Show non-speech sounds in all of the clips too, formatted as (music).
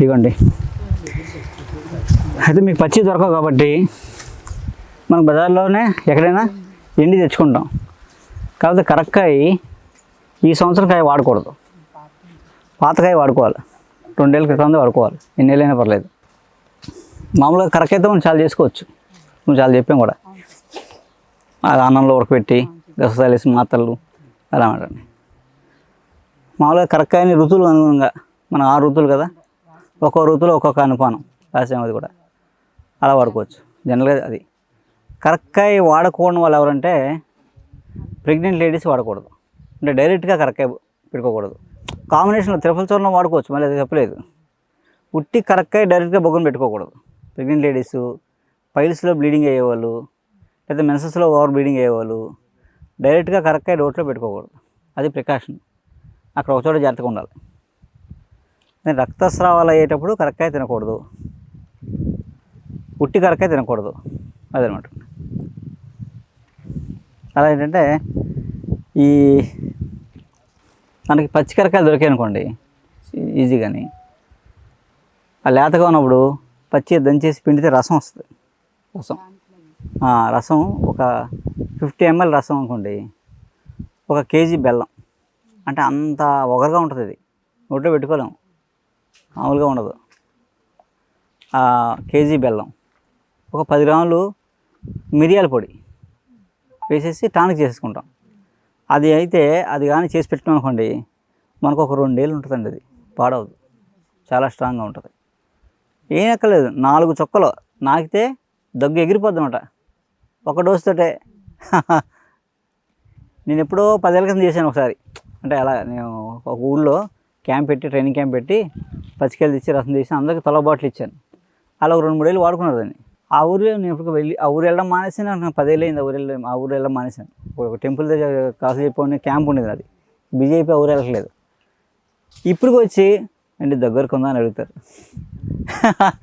ఇవ్వండి అయితే మీకు పచ్చి దొరకవు కాబట్టి మనం బజార్లోనే ఎక్కడైనా ఎండి తెచ్చుకుంటాం. కాకపోతే కరక్కాయ ఈ సంవత్సరం కాయ వాడకూడదు. పాతకాయ వాడుకోవాలి. రెండేళ్ళ క్రితం వాడుకోవాలి. ఎన్నేళ్ళైనా పర్లేదు. మామూలుగా కరకైతే మనం చాలా చేసుకోవచ్చు. నువ్వు చాలా చెప్పాం కూడా. అది అన్నంలో ఉడకబెట్టి గససాలేసి మాత్రలు అలా మాట్లాడి మామూలుగా కరక్కాయని ఋతువులు అనుగుణంగా మనం ఆరు ఋతువులు కదా ఒక్కో ఋతువులో ఒక్కొక్క అనుపానం రాసాం అది కూడా. అలా వాడుకోవచ్చు. జనరల్గా అది. కరక్కాయ వాడకూడని వాళ్ళు ఎవరంటే ప్రెగ్నెంట్ లేడీస్ వాడకూడదు. అంటే డైరెక్ట్గా కరక్కాయ పెట్టుకోకూడదు. కాంబినేషన్లో త్రిఫల చూర్ణం వాడుకోవచ్చు. మళ్ళీ అది చెప్పలేదు. ఉట్టి కరక్కాయ డైరెక్ట్గా బొగ్గును పెట్టుకోకూడదు. ప్రెగ్నెంట్ లేడీస్ పైల్స్లో బ్లీడింగ్ అయ్యేవాళ్ళు లేదా మెన్సెస్లో ఓవర్ బ్లీడింగ్ అయ్యేవాళ్ళు డైరెక్ట్గా కరక్కాయ రోట్లో పెట్టుకోకూడదు. అది ప్రికాషన్ అక్కడ ఒక చోట జాగ్రత్తగా ఉండాలి. రక్తస్రావాలు అయ్యేటప్పుడు కరక్కాయ తినకూడదు. ఉట్టి కరక్కాయ తినకూడదు. అదనమాట. అలా ఏంటంటే ఈ మనకి పచ్చి కరకాయలు దొరికాయి అనుకోండి ఈజీగాని. ఆ లేతగా ఉన్నప్పుడు పచ్చి దంచేసి పిండితే రసం వస్తుంది. రసం. రసం ఒక ఫిఫ్టీ ఎంఎల్ రసం అనుకోండి ఒక కేజీ బెల్లం. అంటే అంత ఒగరుగా ఉంటుంది ఇది నోట్లో పెట్టుకోలేము. మామూలుగా ఉండదు. కేజీ బెల్లం. ఒక పది గ్రాములు మిరియాల పొడి వేసేసి టానిక్ చేసుకుంటాం. అది అయితే అది కానీ చేసి పెట్టినాం అనుకోండి మనకు ఒక రెండేళ్ళు ఉంటుందండి అది. పాడవదు. చాలా స్ట్రాంగ్గా ఉంటుంది. ఏం ఎక్కలేదు నాలుగు చొక్కలు నాకితే దగ్గు ఎగిరిపోద్ది అనమాట ఒక డోస్ తోటే. (laughs) నేను ఎప్పుడో పదేళ్ళ క్రితం చేశాను ఒకసారి. అంటే అలా నేను ఒక ఊళ్ళో క్యాంప్ పెట్టి ట్రైనింగ్ క్యాంప్ పెట్టి పచ్చికాయలు తెచ్చి రసం తీసి అందరికి తల బాటిల్ ఇచ్చాను. అలా ఒక రెండు ఏళ్ళు వాడుకున్నారు దాన్ని. ఆ ఊరిలో నేను ఇప్పుడు వెళ్ళి ఆ ఊరు వెళ్ళడం మానేసాను నాకు పదేళ్ళు అయింది ఆ ఊరు వెళ్ళి ఆ ఊరు వెళ్ళడం మానేసాను ఒక టెంపుల్ దగ్గర కాసు చెప్పి క్యాంప్ ఉండేది అది. బిజీ అయిపోయి ఆ ఊరు వెళ్ళట్లేదు. ఇప్పుడు వచ్చి అంటే దగ్గరకు ఉందా? అని అడుగుతారు. (laughs)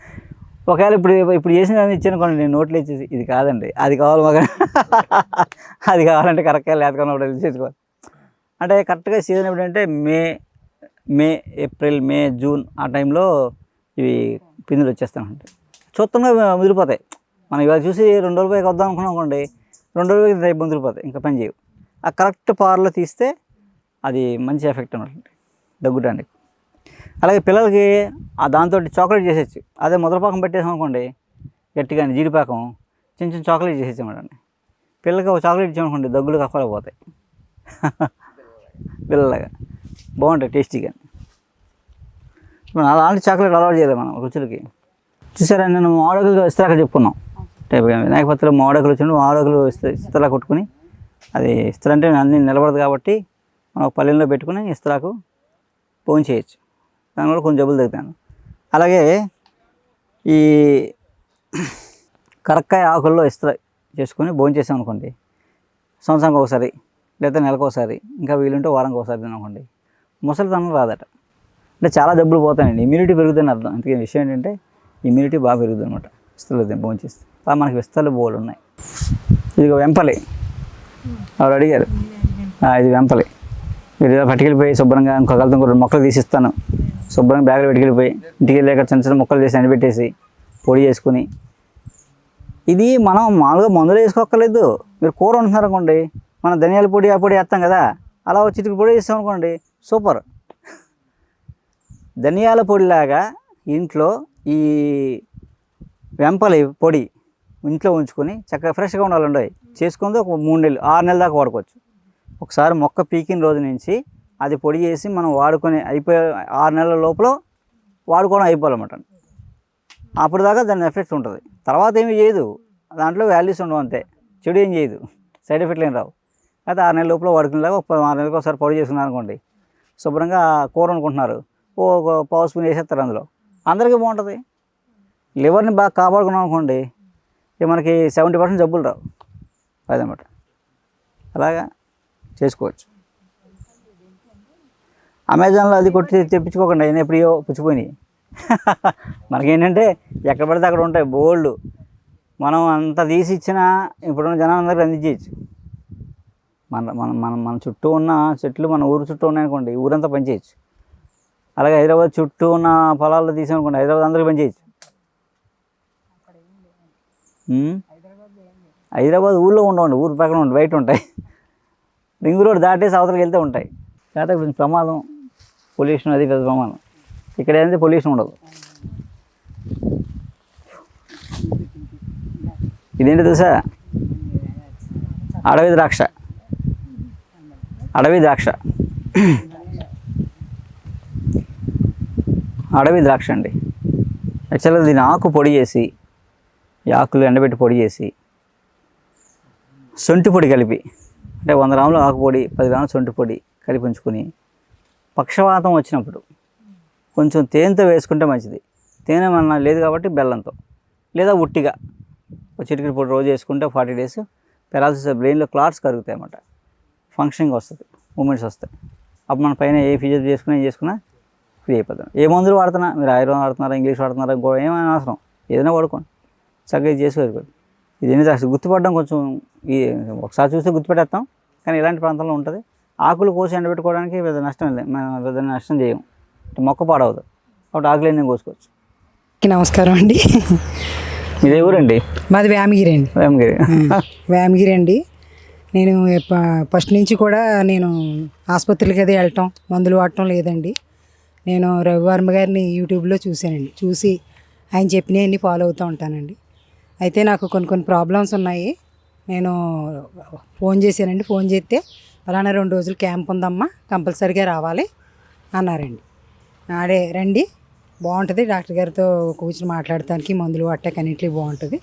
ఒకవేళ ఇప్పుడు ఇప్పుడు చేసిన దాన్ని ఇచ్చాను కొన్ని నేను నోట్లు ఇచ్చేసి ఇది కాదండి అది కావాలి మాకు. (laughs) అది కావాలంటే కరెక్ట్గా లేకపోతే వెళ్ళి చేసుకోవాలి అంటే కరెక్ట్గా సీజన్ ఎప్పుడంటే మే మే ఏప్రిల్ మే జూన్ ఆ టైంలో ఇవి పిందులు వచ్చేస్తానండి చూత్తంగా ముదిరిపోతాయి. మనం ఇవాళ చూసి రెండు రోజుల పైకి వద్దాం అనుకున్నాం అనుకోండి రెండు రోజుల పైకి రేపు ముదిరిపోతాయి ఇంకా పని చేయవు. ఆ కరెక్ట్ పవర్లో తీస్తే అది మంచి ఎఫెక్ట్ ఉంటుంది దగ్గుటానికి అలాగే పిల్లలకి ఆ దాంతో చాక్లెట్ చేసేచ్చు అదే ముద్రపాకం పెట్టేసాం అనుకోండి గట్టిగా జీడిపాకం చిన్న చిన్న చాక్లెట్ చేసేసామండి పిల్లలకి ఒక చాక్లెట్ ఇచ్చామనుకోండి దగ్గులు కఫాలు పోతాయి (laughs) పిల్లలాగా బాగుంటాయి టేస్టీగా. మనం అలాంటి చాక్లెట్ అలవాటు చేయలేదు మనం రుచులకి. చూసారా నేను మామిడకులు ఇస్తాక చెప్పుకున్నాం. టైప్ వినాయకపత్రిలో మామిడకులు వచ్చినప్పుడు మామిడకులు ఇస్త ఇస్తలా కొట్టుకుని అది ఇస్తలంటే అన్ని నిలబడదు కాబట్టి మనం ఒక పల్లెల్లో పెట్టుకుని ఇస్తరాకు ఫోన్ చేయొచ్చు. దానివల్ల కొంచెం జబ్బులు తగ్గుతాను అలాగే ఈ కరక్కాయ ఆకుల్లో ఇస్త్ర చేసుకొని భోజనం చేసాం అనుకోండి సంవత్సరానికి ఒకసారి లేదా నెలకు ఒకసారి ఇంకా వీలుంటే వారానికి ఒకసారి తిననుకోండి ముసలితనం రాదట. అంటే చాలా జబ్బులు పోతాయండి. ఇమ్యూనిటీ పెరుగుతుందని అర్థం. అందుకే విషయం ఏంటంటే ఇమ్యూనిటీ బాగా పెరుగుతుంది అనమాట విస్తలు భోజనం అలా మనకి విస్తలు బోలు ఉన్నాయి. ఇది వెంపలి. ఎవరు అడిగారు? ఇది వెంపలి. మీరు ఇలా పట్టుకెళ్ళిపోయి శుభ్రంగా ఇంకొక కలతో రెండు మొక్కలు తీసిస్తాను. శుభ్రంగా బ్యాగులో పెట్టుకెళ్ళిపోయి ఇంటికి వెళ్ళాక చిన్న చిన్న మొక్కలు చేసి ఎండబెట్టేసి పొడి చేసుకుని. ఇది మనం మామూలుగా మందులు వేసుకోక్కర్లేదు. మీరు కూర ఉంటున్నారు అనుకోండి మనం ధనియాల పొడి ఆ పొడి వేస్తాం కదా. అలా వచ్చి చిటికి పొడి వేస్తాం అనుకోండి సూపర్. ధనియాల పొడిలాగా ఇంట్లో ఈ వెంపలి పొడి ఇంట్లో ఉంచుకొని చక్కగా ఫ్రెష్గా ఉండాలండి. చేసుకుంది ఒక మూడు నెలలు ఆరు నెలల దాకా వాడుకోవచ్చు. ఒకసారి మొక్క పీకిన రోజు నుంచి అది పొడి చేసి మనం వాడుకొని అయిపోయే ఆరు నెలల లోపల వాడుకోవడం అయిపోవాలన్నమాట. అప్పుడు దాకా దాని ఎఫెక్ట్స్ ఉంటుంది. తర్వాత ఏమీ చేయదు. దాంట్లో వాల్యూస్ ఉండవు అంతే. చెడు ఏం చేయదు. సైడ్ ఎఫెక్ట్లు ఏం రావు. అయితే ఆరు నెలల లోపల వాడుకునేలాగా ఒక ఆరు నెలలకు ఒకసారి పొడి చేసుకున్నారు అనుకోండి. శుభ్రంగా కూర అనుకుంటున్నారు ఓ పావు స్పూన్ వేసేస్తారు అందులో. అందరికీ బాగుంటుంది. లివర్ని బాగా కాపాడుకున్నాం అనుకోండి ఇక మనకి సెవెంటీ పర్సెంట్ జబ్బులు రావు. అదనమాట. అలాగా చేసుకోవచ్చు. అమెజాన్లో అది కొట్టి తెప్పించుకోకండి అయినా ఎప్పుడో పుచ్చిపోయినాయి. (laughs) మనకేంటంటే ఎక్కడ పడితే అక్కడ ఉంటాయి బోల్డ్. మనం అంత తీసి ఇచ్చినా ఇప్పుడున్న జనాలందరికీ అందించేయచ్చు. మన మన మన మన చుట్టూ ఉన్న చెట్లు మన ఊరు చుట్టూ ఉన్నాయనుకోండి ఊరంతా పనిచేయచ్చు అలాగే హైదరాబాద్ చుట్టూ ఉన్న పొలాల్లో తీసామనుకోండి హైదరాబాద్ అందరికీ పనిచేయచ్చు హైదరాబాద్ ఊళ్ళో ఉండవండి ఊరు పక్కన ఉండి బయట ఉంటాయి. రింగ్ రోడ్ దాటేసి అవతలకి వెళ్తే ఉంటాయి. కాకపోతే కొంచెం ప్రమాదం పొల్యూషన్ అది పెద్ద ప్రమాదం. ఇక్కడ ఏంటంటే పొల్యూషన్ ఉండదు. ఇదేంటి తెలుసా? అడవి ద్రాక్ష. అడవి ద్రాక్ష. అడవి ద్రాక్ష అండి. యాక్చువల్గా దీని ఆకు పొడి చేసి ఈ ఆకులు ఎండబెట్టి పొడి చేసి సొంటి పొడి కలిపి అంటే వంద గ్రాముల ఆకు పొడి పది గ్రాముల సొంటి పొడి కలిపి ఉంచుకొని పక్షవాతం వచ్చినప్పుడు కొంచెం తేనెతో వేసుకుంటే మంచిది. తేనె మన లేదు కాబట్టి బెల్లంతో లేదా ఉట్టిగా. ఒక పొడి రోజు వేసుకుంటే ఫార్టీ డేస్ పెరాలసిస్ బ్రెయిన్లో క్లాట్స్ కరుగుతాయి అన్నమాట ఫంక్షనింగ్ వస్తుంది మూమెంట్స్ వస్తాయి. అప్పుడు మన పైన ఏ ఫిజియోథెరపీ చేసుకున్నా ఏం చేసుకున్నా ఫ్రీ అయిపోతాం. ఏ మందులు వాడుతున్నా మీరు ఆయుర్వేదం వాడుతున్నారా ఇంగ్లీష్ వాడుతున్నారా ఇంకో ఏమైనా అవసరం ఏదైనా వాడుకోండి. చక్కగా ఇది చేసుకోవాలి ఇది ఏంటి అసలు గుర్తుపడడం కొంచెం ఈ ఒకసారి చూస్తే గుర్తుపెట్టేస్తాం కానీ ఇలాంటి ప్రాంతంలో ఉంటుంది. ఆకులు కోసి ఎండబెట్టుకోవడానికి పెద్ద నష్టం లేదు. మనం పెద్ద నష్టం చేయం. మొక్క పాడవదు కాబట్టి ఆకులు ఏం కోసుకోవచ్చు. నమస్కారం అండి. ఇదే ఊరండి మాది వేమగిరి అండి. వేమగిరి వేమగిరి అండి. నేను ఫస్ట్ నుంచి కూడా నేను ఆసుపత్రికి అది వెళ్ళటం మందులు వాడటం లేదండి. నేను రవివర్మ గారిని యూట్యూబ్లో చూశానండి. చూసి ఆయన చెప్పినవన్నీ ఫాలో అవుతూ ఉంటానండి. అయితే నాకు కొన్ని కొన్ని ప్రాబ్లమ్స్ ఉన్నాయి. నేను ఫోన్ చేశానండి. ఫోన్ చేస్తే ఫలానా రెండు రోజులు క్యాంప్ ఉందమ్మా కంపల్సరీగా రావాలి అన్నారండి. అడే రండి బాగుంటుంది. డాక్టర్ గారితో కూర్చొని మాట్లాడటానికి మందులు వాడటానికి అన్నింటికి బాగుంటుంది.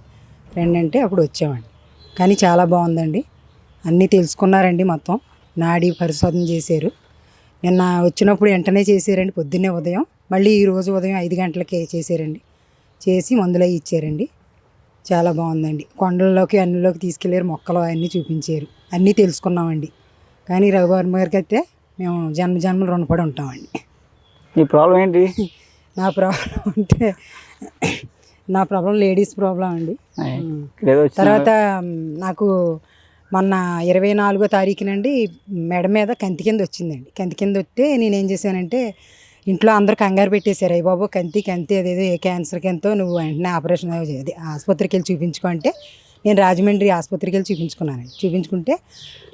రండి అంటే అప్పుడు వచ్చామండి. కానీ చాలా బాగుందండి. అన్నీ తెలుసుకున్నారండి మొత్తం. నాడీ పరిశోధన చేశారు. నిన్న వచ్చినప్పుడు వెంటనే చేశారండి పొద్దున్నే ఉదయం. మళ్ళీ ఈ రోజు ఉదయం ఐదు గంటలకే చేశారండి. చేసి మందులు అవి ఇచ్చారండి. చాలా బాగుందండి. కొండల్లోకి అన్నిలోకి తీసుకెళ్ళారు మొక్కలు అన్నీ చూపించారు. అన్నీ తెలుసుకున్నామండి. కానీ రఘువర్మ గారికి అయితే మేము జన్మ జన్మలు రుణపడి ఉంటామండి. ఈ ప్రాబ్లం ఏంటి? (laughs) నా ప్రాబ్లం అంటే నా ప్రాబ్లం లేడీస్ ప్రాబ్లం అండి. తర్వాత మ్, నాకు మొన్న ఇరవై నాలుగో తారీఖునండి మెడ మీద కంతి కింద వచ్చిందండి. కంతి కింద వస్తే నేను ఏం చేశానంటే ఇంట్లో అందరు కంగారు పెట్టేశారు. అయ్య బాబు కంతి కంతి అదేదో ఏ క్యాన్సర్కి ఎంతో నువ్వు వెంటనే ఆపరేషన్ అది ఆసుపత్రికి వెళ్ళి చూపించుకో అంటే నేను రాజమండ్రి ఆసుపత్రికి వెళ్ళి చూపించుకున్నానండి. చూపించుకుంటే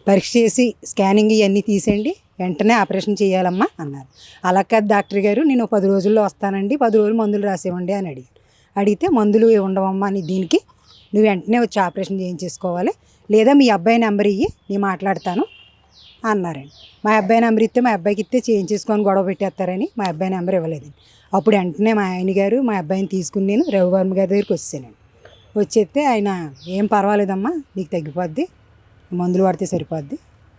పరీక్ష చేసి స్కానింగ్ ఇవన్నీ తీసేయండి వెంటనే ఆపరేషన్ చేయాలమ్మా అన్నారు. అలా కాదు డాక్టర్ గారు నేను పది రోజుల్లో వస్తానండి పది రోజులు మందులు రాసేవ్వండి అని అడిగాను అడిగితే మందులు ఉండవమ్మా అని దీనికి నువ్వు వెంటనే వచ్చి ఆపరేషన్ చేయించేసుకోవాలి లేదా మీ అబ్బాయి నెంబర్ ఇయ్యి నేను మాట్లాడతాను అన్నారండి. మా అబ్బాయి నెంబర్ ఇస్తే మా అబ్బాయికి ఇస్తే చేయించేసుకొని గొడవ పెట్టేస్తారని మా అబ్బాయి నెంబర్ ఇవ్వలేదండి. అప్పుడు వెంటనే మా ఆయన గారు మా అబ్బాయిని తీసుకుని నేను రవివర్మ గారి దగ్గరికి వచ్చానండి వచ్చేస్తే ఆయన ఏం పర్వాలేదమ్మా నీకు తగ్గిపోద్ది మందులు వాడితే సరిపోద్ది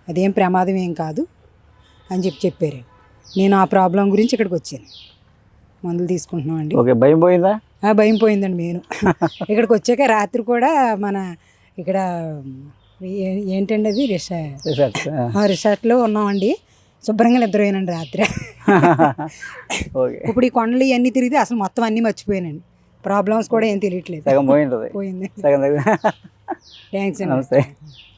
అదేం ప్రమాదం ఏం కాదు అని చెప్పి చెప్పారండి. నేను ఆ ప్రాబ్లం గురించి ఇక్కడికి వచ్చాను. మందులు తీసుకుంటున్నామండి. ఓకే భయం పోయిందా? భయం పోయిందండి నేను (laughs) ఇక్కడికి వచ్చాక రాత్రి కూడా మన ఇక్కడ ఏంటండి అది రిసా రిసర్చ్ ఆ. రిసార్ట్లో ఉన్నామండి. శుభ్రంగా నిద్రపోయానండి రాత్రి. (laughs) ఇప్పుడు ఈ కొండలు ఇవన్నీ తిరిగితే అసలు మొత్తం అన్నీ మర్చిపోయానండి. ప్రాబ్లమ్స్ కూడా ఏం తెలియట్లేదు. పోయింది. థ్యాంక్స్ అండి. నమస్తే.